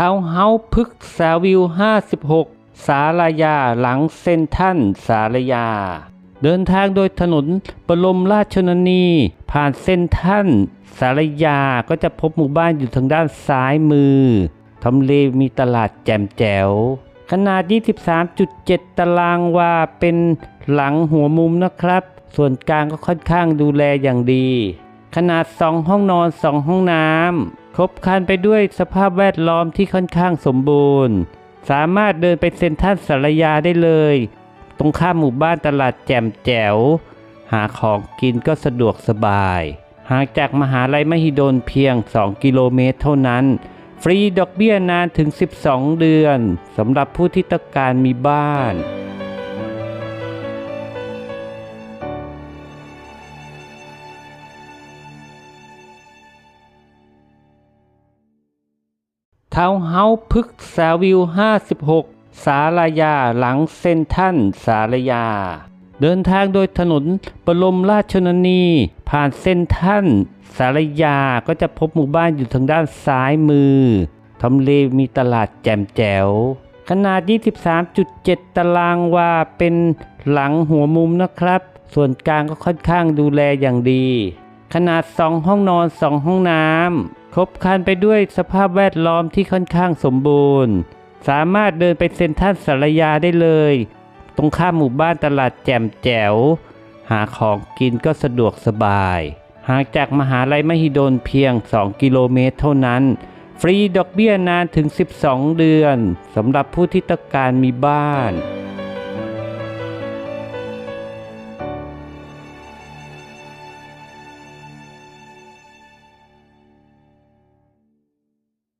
ทาวน์เฮาส์พึกษาวิว 56 สารยาหลังเซนทันสารยา เดินทางโดยถนนบรมราชชนนี ผ่านเส้นท่านสารยาก็จะพบหมู่บ้านอยู่ทางด้านซ้ายมือ ทำเลมีตลาดแจ่มแจ๋ว ขนาด 23.7 ตารางวาเป็นหลังหัวมุมนะครับ ส่วนกลางก็ค่อนข้างดูแลอย่างดี ขนาด 2 ห้องนอน 2 ห้องน้ำครบครันไปด้วยสภาพแวดล้อมที่ค่อนข้างสมบูรณ์ สามารถเดินไปเซ็นทรัลสารยาได้เลย ตรงข้ามหมู่บ้านตลาดแจ่มแจ๋ว หาของกินก็สะดวกสบายห่างจากมหาลัยมหิดลเพียง 2 กิโลเมตรเท่านั้น ฟรีดอกเบี้ยนานถึง 12 เดือนสำหรับผู้ที่ต้องการมีบ้าน ทาวน์เฮาส์พึกษาวิว 56 สารยาหลังเซนทันสารยา เดินทางโดยถนนบรมราชชนนี ผ่านเส้นท่านสารยาก็จะพบหมู่บ้านอยู่ทางด้านซ้ายมือ ทำเลมีตลาดแจ่มแจ๋ว ขนาด 23.7 ตารางวาเป็นหลังหัวมุมนะครับ ส่วนกลางก็ค่อนข้างดูแลอย่างดี ขนาด 2 ห้องนอน 2 ห้องน้ำครบครันไปด้วยสภาพแวดล้อมที่ค่อนข้างสมบูรณ์ สามารถเดินไปเซ็นทรัลสารยาได้เลย ตรงข้ามหมู่บ้านตลาดแจ่มแจ๋ว หาของกินก็สะดวกสบายห่างจากมหาลัยมหิดลเพียง 2 กิโลเมตรเท่านั้น ฟรีดอกเบี้ยนานถึง 12 เดือนสำหรับผู้ที่ต้องการมีบ้าน